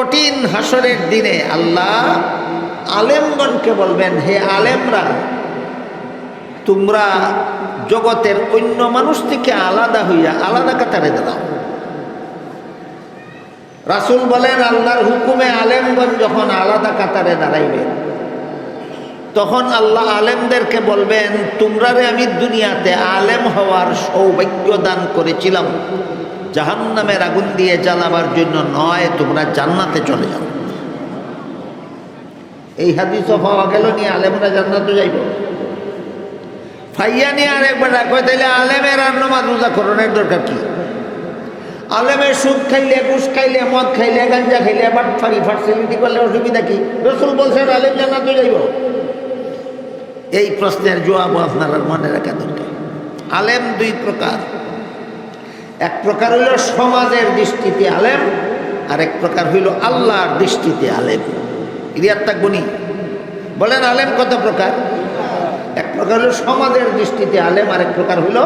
কঠিন হাসরের দিনে আল্লাহ আলেমগণকে বলবেন, হে আলেমরা, তোমরা জগতের অন্য মানুষ থেকে আলাদা হইয়া আলাদা কাতারে দাঁড়াও। রাসুল বলেন, আল্লাহর হুকুমে আলেমগণ যখন আলাদা কাতারে দাঁড়াইবে, তখন আল্লাহ আলেমদেরকে বলবেন, তোমরারে আমি দুনিয়াতে আলেম হওয়ার সৌভাগ্য দান করেছিলাম। জাহান্নামের আগুন দিয়ে জ্বালাবার জন্য নয়, তোমরা জান্নাতে চলে যাও। এই হাদিসও পাওয়া গেল নিয়ে আলেমরা জান্নাতে যাইব। ফাইয়া নিয়ে আরেকবার রাখবে তাইলে আলেমের আর রোজা করণের দরকার কি? আলেমের সুদ খাইলে, ঘুষ খাইলে, মদ খাইলে, গাঞ্জা খাইলে বাটফারি ফার্সিলিটি করলে অসুবিধা কি? রসুল বলছেন, আলেম জান্নাতে যাইব। এই প্রশ্নের জবাব আপনার মনে রাখা দরকার। আলেম দুই প্রকার। এক প্রকার হইল সমাজের দৃষ্টিতে আলেম আর এক প্রকার হইল আল্লাহর দৃষ্টিতে আলেম। ইরিয়ার গুণী বলেন আলেম কত প্রকার? এক প্রকার হইল সমাজের দৃষ্টিতে আলেম আর এক প্রকার হইল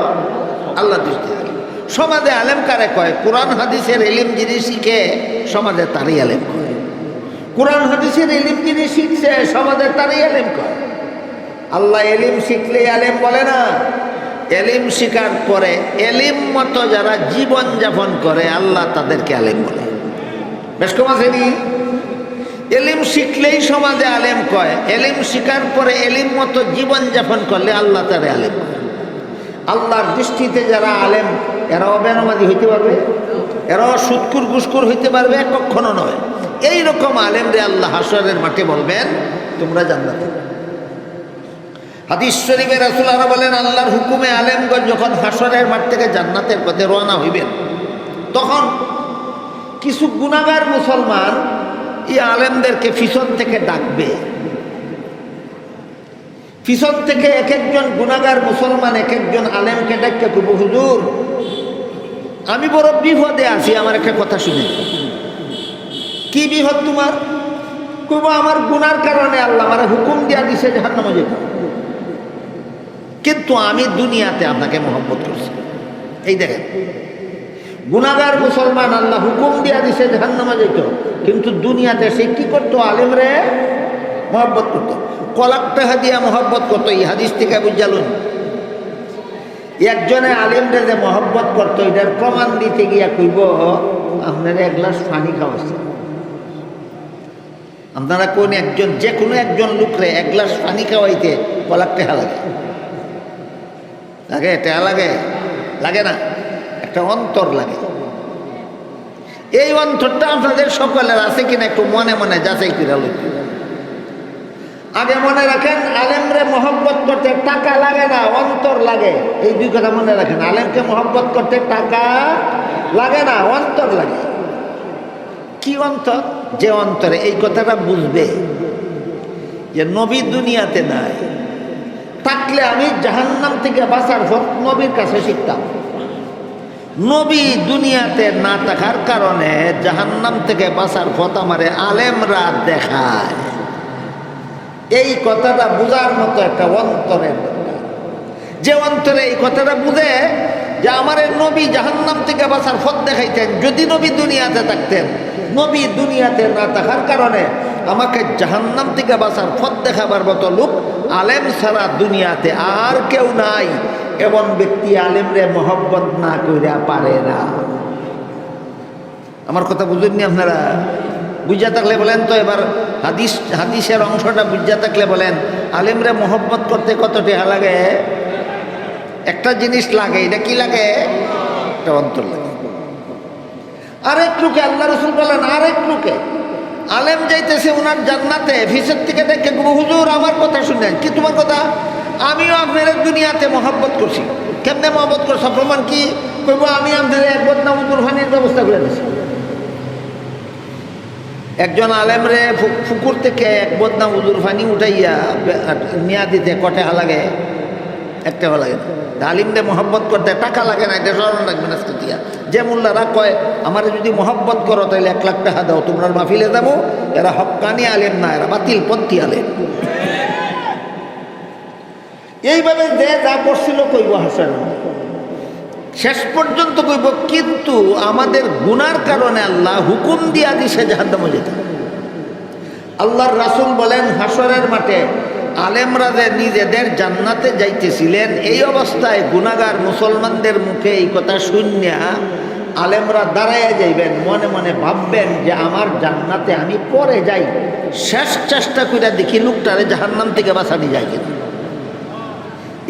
আল্লাহ দৃষ্টিতে আলেম। সমাজে আলেম কারে কয়? কোরআন, হাদিসের এলিম যিনি শিখে, সমাজে তারই আলেম কয়। কোরআন, হাদিসের এলিম যিনি শিখছে, সমাজে তারই আলেম কয়। আল্লাহ এলিম শিখলে আলেম বলে না। এলিম শিকার পরে এলিম মতো যারা জীবন যাপন করে, আল্লাহ তাদেরকে আলেম বলে। বেশ কম এলিম শিখলেই সমাজে আলেম কয়, এলিম শিকার পরে এলিম মতো জীবন যাপন করলে আল্লাহ তারে আলেম কয়। আল্লাহর দৃষ্টিতে যারা আলেম, এরাও বেনামাজি হইতে পারবে, এরাও সুৎকুর গুসকুর হইতে পারবে, কখনো নয়। এই রকম আলেম রে আল্লাহ হাসরের মাঠে বলবেন, তোমরা জান্নাতে। হাদিস শরীফের রাসুলারা বলেন, আল্লাহর হুকুমে আলেমগঞ্জ যখন হাসরের মাঠ থেকে জান্নাতের পথে রওনা হইবেন, তখন কিছু গুণাগার মুসলমান এই আলেমদেরকে পিছন থেকে ডাকবে। পিছন থেকে এক একজন গুণাগার মুসলমান এক একজন আলেমকে ডাকতে করব হুজুর, আমি বড় বিপদে আছি, আমার একটা কথা শুনে। কি বিপদ তোমার? কইব, আমার গুনার কারণে আল্লাহ আমার হুকুম দিয়া দিছে জাহান্নামে যেতে কিন্তু আমি দুনিয়াতে আপনাকে মহব্বত করছি। এই দেখেন গুনাগার মুসলমান, আল্লাহ হুকুম দিয়া দিছে জাহান্নামে যেত কিন্তু দুনিয়াতে সে কি করতো? আলেমরে মহব্বত করতো। কলাকটা হাদিয়া মহব্বত করতো। এই হাদিস থেকে বুঝালুন একজনে আলেমরে যে মহব্বত করতো, এটার প্রমাণ দিতে গিয়া কইব, আপনারা এক গ্লাস পানি খাওয়াচ্ছে আপনারা কোন একজন, যে কোনো একজন লোকরে এক গ্লাস পানি খাওয়াইতে কলাক টেহা লাগে টেহা লাগে? লাগে না? একটা অন্তর লাগে। এই অন্তরটা আপনাদের সকলের আছে কিনা একটু মনে মনে যাচাই করে লোক আগে মনে রাখেন, আলেমরে মহব্বত করতে টাকা লাগে না, অন্তর লাগে। এই দুই কথা মনে রাখেন, আলেমকে মহব্বত করতে টাকা লাগে না, অন্তর লাগে। কি অন্তর? যে অন্তরে এই কথাটা বুঝবে যে নবী দুনিয়াতে নাই থাকলে আমি জাহান্নাম থেকে বাঁচার পর নবীর কাছে শিখতাম। নবী দুনিয়াতে না থাকার কারণে জাহান্নাম থেকে বাঁচার পথ আমারে আলেমরা দেখায়। এই কথাটা বুঝার মতো একটা অন্তরের যে অন্তরে এই কথাটা বুঝে যে আমার নবী জাহান্নাম থেকে বাঁচার পথ দেখাইতেন, যদি নবী দুনিয়াতে থাকতেন নবী দুনিয়াতে না থাকার কারণে আমাকে জাহান্নাম থেকে বাঁচার পথ দেখাবার মতো লোক আলেম ছাড়া দুনিয়াতে আর কেউ নাই। এমন ব্যক্তি আলেমরে মহব্বত না কইরা পারে না। আমার কথা বুঝেননি আপনারা? বুঝা থাকলে বলেন তো এবার হাদিস, হাদিসের অংশটা বুঝা থাকলে বলেন, আলেমরে মহব্বত করতে কত টেহা লাগে? একটা জিনিস লাগে, এটা কি লাগে? একটা অন্তর লাগে। আরেক লোকে, আল্লাহ রসুল বলেন, আরেক লোকে। আলেম যাইতেছে ওনার জান্নাতে, ভিসের থেকে দেখে হুজুর, আমার কথা শুনেন। কি তোমার কথা? আমিও আপনার দুনিয়াতে মহব্বত করছি। কেমনে মহব্বত করছ? প্রমাণ কি? কইব, আমি আপনার এক বদনাম উজুর ফানির ব্যবস্থা করে দিছি। একজন আলেমরে ফুকুর থেকে এক বদনাম উজুর ফানি উঠাইয়া নিয়া দিতে কটে লাগে একটা লাগে না। মহব্বত করতে টাকা লাগে না, এটা স্মরণ রাখবে না স্থিতিয়া যে মোল্লারা কয়, আমার যদি মহব্বত করো তাহলে এক লাখ টাকা দাও, তোমরা মাফিলে যাব, এরা হকানি আলেম না, এরা বাতিল পন্থী আলেম। এইভাবে যে যা করছিল কইব হাসান। শেষ পর্যন্ত কইব, কিন্তু আমাদের গুনার কারণে আল্লাহ হুকুম দিয়া দিছে জাহান্নামে যেতে। আল্লাহর রাসূল বলেন হাসরের মাঠে আলেমরা যে নিজেদের জান্নাতে যাইতেছিলেন, এই অবস্থায় গুনাগার মুসলমানদের মুখে এই কথা শুনিয়া আলেমরা দাঁড়াইয়া যাইবেন, মনে মনে ভাববেন যে আমার জান্নাতে আমি পরে যাই। শেষ চেষ্টা করে দেখি লোকটারে জাহান্নাম থেকে বাঁচানি যায় কিনা।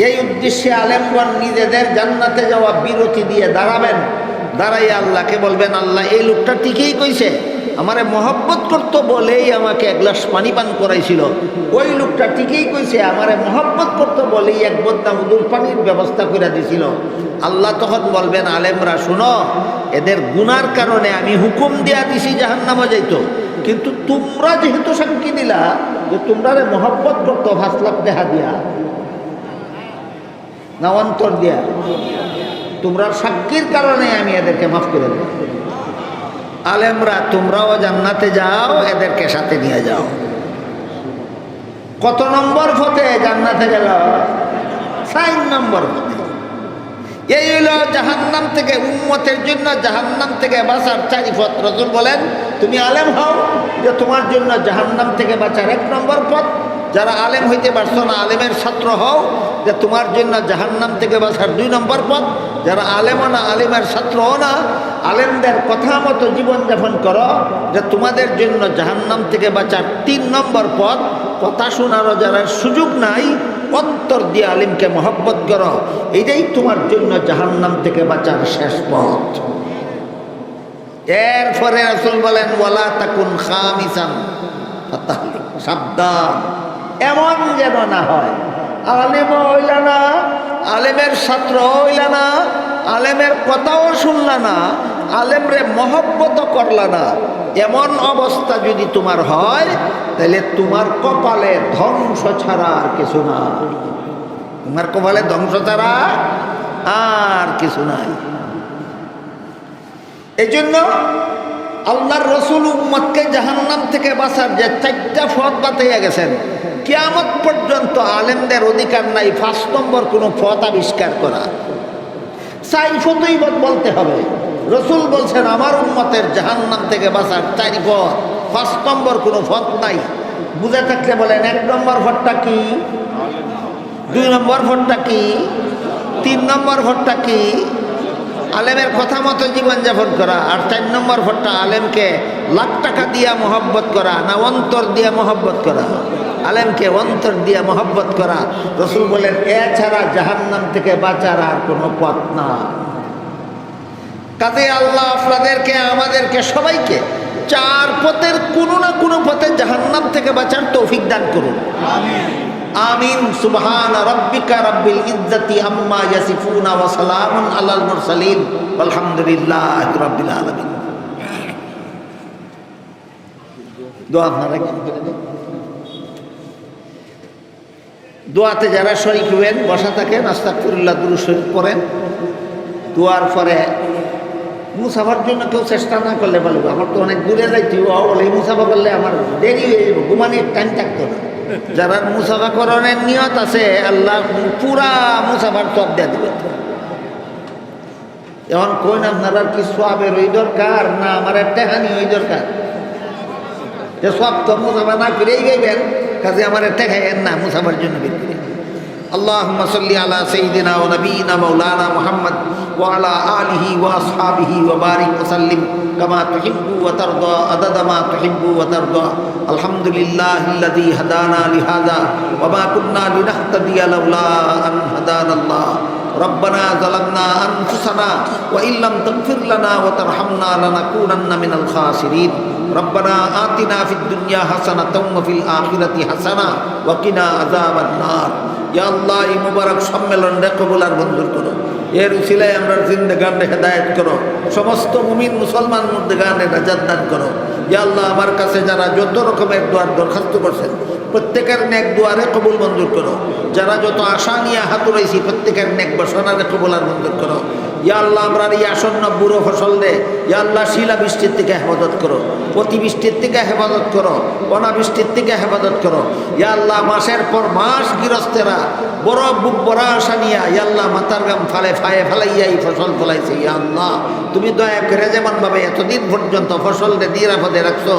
এই উদ্দেশ্যে আলেমগণ নিজেদের জান্নাতে যাওয়া বিরতি দিয়ে দাঁড়াবেন। দাঁড়াই আল্লাহকে বলবেন, আল্লাহ, এই লোকটা ঠিকই কইছে। আমারে মহব্বত করতো বলেই আমাকে এক গ্লাস পানি পান করাইছিল। ওই লোকটা ঠিকই কইছে, আমারে মহব্বত করতো বলেই এক বদনা উদুর পানির ব্যবস্থা করে দিছিল। আল্লাহ তখন বলবেন, আলেমরা, শুনো, এদের গুনার কারণে আমি হুকুম দিয়া দিছি জাহান্নামে যাইত। কিন্তু তোমরা যেহেতু সাক্ষী দিলা, যে তোমরা মহব্বত করতো ভাস লাখ দেহা দিয়া। না, অন্তর দিয়া। তোমরা সাক্ষীর কারণে আমি এদেরকে মাফ করে দেব আলেমরা, তোমরাও জান্নাতে যাও, এদেরকে সাথে নিয়ে যাও। কত নম্বর ফতে জান্নাতে গেল? সাইন নম্বর ফতে এই হইল জাহান্নাম থেকে, উম্মতের জন্য জাহান্নাম থেকে বাঁচার চারি পথ রসুল বলেন, তুমি আলেম হও, যে তোমার জন্য জাহান্নাম থেকে বাঁচার এক নম্বর পথ। যারা আলেম হইতে পারছ না, আলেমের ছাত্র হও, যে তোমার জন্য জাহান্নাম থেকে বাঁচার দুই নম্বর পথ। যারা আলেমও না, আলেমের ছাত্রও না আলেমদের কথা মতো জীবনযাপন করো, যে তোমাদের জন্য জাহান্নাম থেকে বাঁচার তিন নম্বর পথ। কথা শোনারও যারা সুযোগ নাই, অন্তর দিয়ে আলিমকে মহব্বত করো। এটাই তোমার জন্য জাহান্নাম থেকে বাঁচার শেষ পথ। এরপরে আসল বলেন, ওয়ালা তাকুন খামিসান। সাবধান। এমন যেন না হয়। আলেম হইল না, আলেমের ছাত্র হইল না, আলেমের কথাও শুনল না আলেমরে মহব্বত করলা না। এমন অবস্থা যদি তোমার হয়, তাহলে তোমার কপালে ধ্বংস ছাড়া আর কিছু না তোমার কপালে ধ্বংস ছাড়া আর কিছু নাই। এই জন্য আল্লাহর রসুল উম্মতকে জাহান্নাম থেকে বাঁচার যে চারটা পথ বাতাইয়া গেছেন, কিয়ামত পর্যন্ত আলেমদের অধিকার নাই, পাঁচ নম্বর কোনো পথ আবিষ্কার করা। চাই ফতই বলতে হবে রসুল বলছেন, আমার উম্মতের জাহান্নাম থেকে বাঁচার চারি পথ পাঁচ নম্বর কোনো পথ নাই। বুঝে থাকলে বলেন, এক নম্বর ভোটটা কি? দুই নম্বর ভোটটা কি? তিন নম্বর ভোটটা কি? আলেমের কথা মতো জীবনযাপন করা, আর চার নম্বর ভোটটা আলেমকে লাখ টাকা দিয়া মহব্বত করা না অন্তর দিয়া মহব্বত করা। আলেমকে অন্তর দিয়া মহব্বত করা। রসুল বলেন এছাড়া জাহান্নাম থেকে বাঁচার আর কোনো পথ না কাজে আল্লাহ আপনাদেরকে, আমাদেরকে, সবাইকে চার পথের কোনো না কোনো পথে জাহান্নাম থেকে বাঁচার তৌফিক দান করুন। আমিন। সুবহান রাব্বিকা রাব্বিল ইজ্জাতি আম্মা ইয়াসিফুনা ওয়া সালামুন আলাল মুরসালিন। আলহামদুলিল্লাহি রাব্বিল আলামিন। দোয়া আপনারা কি দোয়াতে যারা শরিক হবেন বসা থাকেন, আস্তাগফিরুল্লাহ, দুরূদ শরীফ পড়েন। দোয়ার পরে মুসাফার জন্য কেউ চেষ্টা না করলে বলব আমার তো অনেক দূরে যাইতে ও মুসাফা করলে আমার দেরি হয়ে যাবে। ঘুমানির টাইম থাকতো না। যারা মুসাফা করণের নিয়ত আছে, আল্লাহ পুরা মুসাফার সব দিয়ে দিবে। এখন কই না আপনারা কি সবের ওই দরকার? না, আমার টেহানি ওই দরকার। যে সব তো মুসাফা না করেই গেবেন, কাজে আমার টেকাইয়েন না মুসাফার জন্য বের করে اللهم صل على سيدنا ونبينا مولانا محمد وعلى آله وأصحابه وبارك وسلم كما تحب وترضى عدد ما تحب وترضى. الحمد لله الذي هدانا لهذا وما كنا لنهتدي لولا أن هدانا الله. ربنا ظلمنا أنفسنا وإن لم تغفر لنا وترحمنا لنكونن من الخاسرين. ربنا آتنا في الدنيا حسنة وفي الآخرة حسنة وقنا عذاب النار. আল্লাহ, এই মুবারক সম্মেলন কবুল আর মঞ্জুর করো। এর উচিলায় আমরা জিন্দে গানে হেদায়ত করো। সমস্ত মুমিন মুসলমান মধ্যে গান রাজাত দান করো। আল্লাহ আমার কাছে যারা যত রকমের দোয়ার দরখাস্ত করছেন, প্রত্যেকের নেক দুয়ারে কবুল মঞ্জুর করো। যারা যত আশা নিয়ে হাতুরাইছি প্রত্যেকের নেক বসনারে কবুল আর মঞ্জুর করো। ইয়া আল্লাহ, আমরা এই আসন্ন বুড়ো ফসল দে ইয়া আল্লাহ, শিলা বৃষ্টির থেকে হেফাজত করো। অতিবৃষ্টির থেকে হেফাজত করো অনাবৃষ্টির থেকে হেফাজত করো। ইয়া আল্লাহ, মাসের পর মাস গৃহস্থেরা, বড় বুক বড় আশা নিয়া, ইয়া আল্লাহ মাতার গাম ফালে ফায়ে ফালাইয়া এই ফসল ফলাইছে। ইয়া আল্লাহ, তুমি দয়া করে যেমন ভাবে এতদিন পর্যন্ত ফসলকে নিরাপদে রাখছো।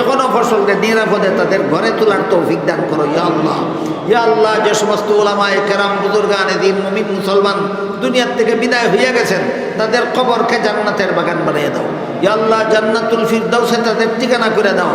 এখনও ফসলকে নিরাপদে তাদের ঘরে তোলার তৌফিক দান করো, ইয়া আল্লাহ। ইয়া আল্লাহ, যে সমস্ত ওলামায় কেরাম, বুজুর্গান দিন মুমিন মুসলমান দুনিয়ার থেকে বিদায় হইয়া গেছেন তাদের কবরকে জান্নাতের বাগান বানিয়ে দাও। ইয়া আল্লাহ, জান্নাতুল ফিরদাউসে তাদের ঠিকানা করে দাও।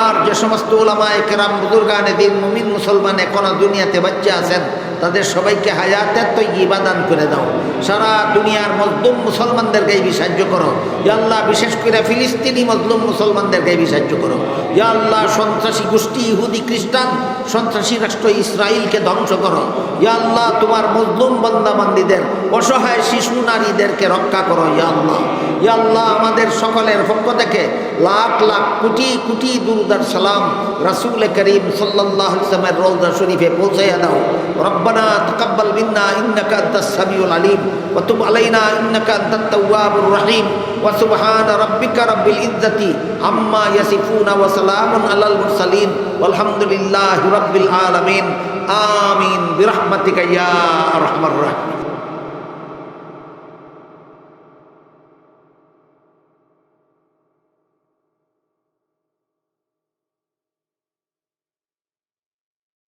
আর যে সমস্ত ওলামায় কেরাম, বুজুর্গানে দিন মুমিন, মুসলমান এখনও দুনিয়াতে বাচ্চা আছেন, তাদের সবাইকে হায়াতের তো ইবাদান করে দাও। সারা দুনিয়ার মজলুম মুসলমানদেরকে এই সাহায্য করো। ইয়া আল্লাহ, বিশেষ করে ফিলিস্তিনি মজলুম মুসলমানদেরকে এই সাহায্য করো। ইয়াল্লাহ সন্ত্রাসী গোষ্ঠী, ইহুদি খ্রিস্টান, সন্ত্রাসী রাষ্ট্র ইসরায়েলকে ধ্বংস করো। ইয়াল্লাহ তোমার মজলুম বন্দাবান্দিদের, অসহায় শিশু নারীদেরকে রক্ষা করো ইয়াল্লাহ ইয়াল্লাহ আমাদের সকলের পক্ষ থেকে লাখ লাখ কোটি কোটি দুরুদার সালাম রাসুল করিম সাল্লাহ ইসলামের রৌদা শরীফে পৌঁছাইয়া দাও। রব্বানা তকব্বাল মিন্না ইন্নাকা আন্তাস সামিউল আলিম ওয়া তুব আলাইনা ইন্নাকা আন্তাত তাওয়াবুর রহিম ওয়া সুবহান রাব্বিকা রাব্বিল ইজ্জাতি আম্মা ইয়াসিফুনা ওয়া সালামুন আলাল মুরসালিন আলহামদুলিল্লাহি রাব্বিল আলামিন। আমিন। বিরহমাতিকা ইয়া আরহামার রাহিম।